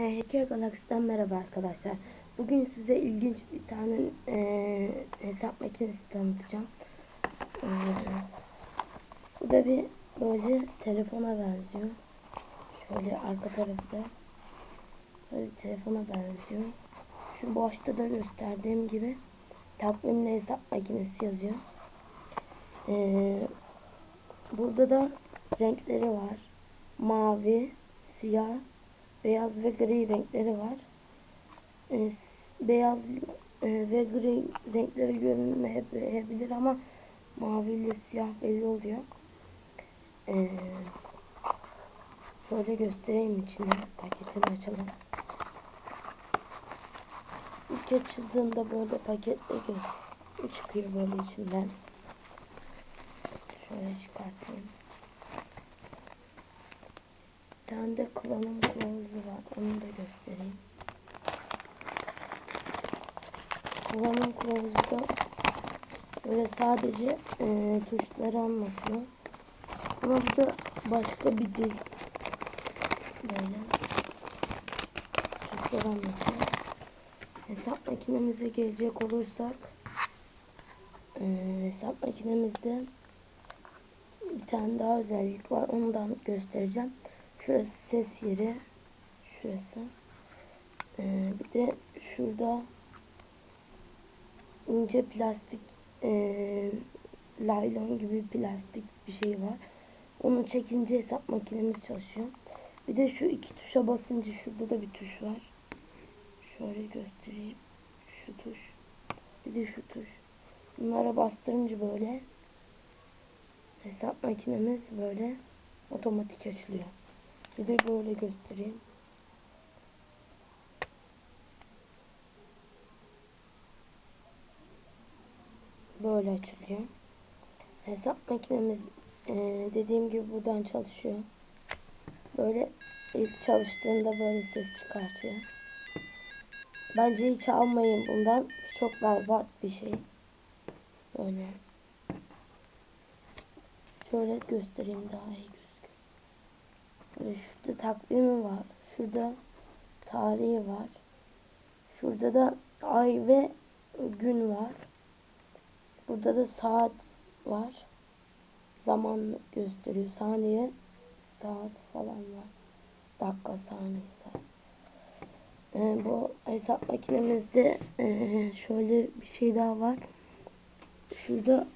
SHK Galaxy'den merhaba arkadaşlar. Bugün size ilginç bir tane e, hesap makinesi tanıtacağım. E, bu da bir böyle telefona benziyor. Şöyle arka tarafı da böyle telefona benziyor. Şu başta da gösterdiğim gibi takvimli hesap makinesi yazıyor. E, burada da renkleri var. Mavi, siyah, beyaz ve gri renkleri var. E, beyaz e, ve gri renkleri görünmeyebilir ama mavi ile siyah belli oluyor. E, şöyle göstereyim içine paketini açalım. İlk açıldığında böyle paketle çıkıyor böyle içinden. Şöyle çıkartayım. Bir tane de kullanım kılavuzu var. Onu da göstereyim. Kullanım kılavuzu da böyle sadece e, tuşları anlatıyor. Ama bu da başka bir dil. Böyle tuşları anlatıyor. Hesap makinemize gelecek olursak e, hesap makinemizde bir tane daha özellik var. Onu da göstereceğim. Şurası ses yeri. Şurası. Ee, bir de şurada ince plastik e, laylon gibi plastik bir şey var. Onu çekince hesap makinemiz çalışıyor. Bir de şu iki tuşa basınca şurada da bir tuş var. Şöyle göstereyim. Şu tuş. Bir de şu tuş. Bunlara bastırınca böyle hesap makinemiz böyle otomatik açılıyor. Bir de böyle göstereyim. Böyle açılıyor. Hesap makinemiz e, dediğim gibi buradan çalışıyor. Böyle ilk çalıştığında böyle ses çıkartıyor. Bence hiç almayın bundan. Çok berbat bir şey. Böyle. Şöyle göstereyim daha iyi Şurada takvimi var. Şurada tarihi var. Şurada da ay ve gün var. Burada da saat var. Zaman gösteriyor. Saniye, saat falan var. Dakika, saniye, saat. Ee, bu hesap makinemizde e, şöyle bir şey daha var. Şurada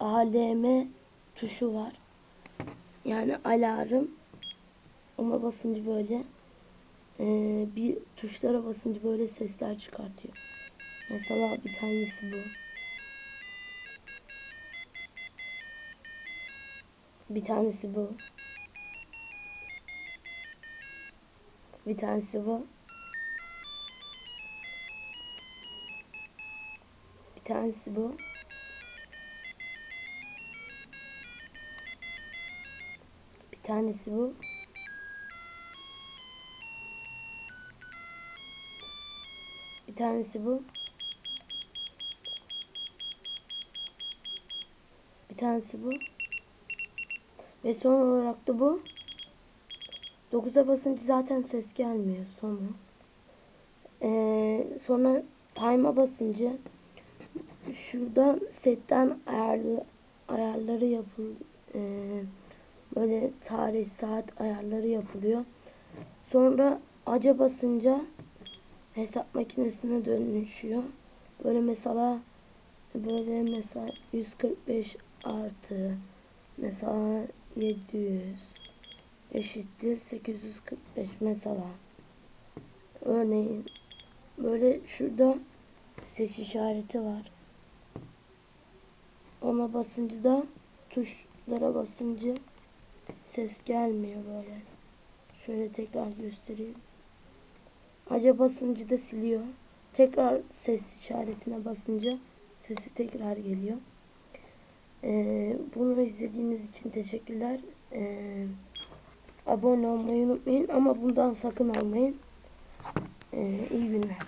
ALM tuşu var. Yani alarm ona basınca böyle e, bir tuşlara basınca böyle sesler çıkartıyor. Mesela bir tanesi bu. Bir tanesi bu. Bir tanesi bu. Bir tanesi bu. Bir tanesi bu. Bir tanesi bu. Bir tanesi bu. Ve son olarak da bu. 9'a basınca zaten ses gelmiyor sonu. Ee, sonra time'a basınca şuradan setten ayarlı, ayarları yapıl e, böyle tarih saat ayarları yapılıyor. Sonra aca basınca hesap makinesine dönüşüyor. Böyle mesela böyle mesela 145 artı mesela 700 eşittir 845 mesela. Örneğin böyle şurada ses işareti var. Ona basınca da tuşlara basınca ses gelmiyor böyle. Şöyle tekrar göstereyim. Aca basınca da siliyor. Tekrar ses işaretine basınca sesi tekrar geliyor. Ee, bunu izlediğiniz için teşekkürler. Ee, abone olmayı unutmayın ama bundan sakın almayın. Ee, iyi günler.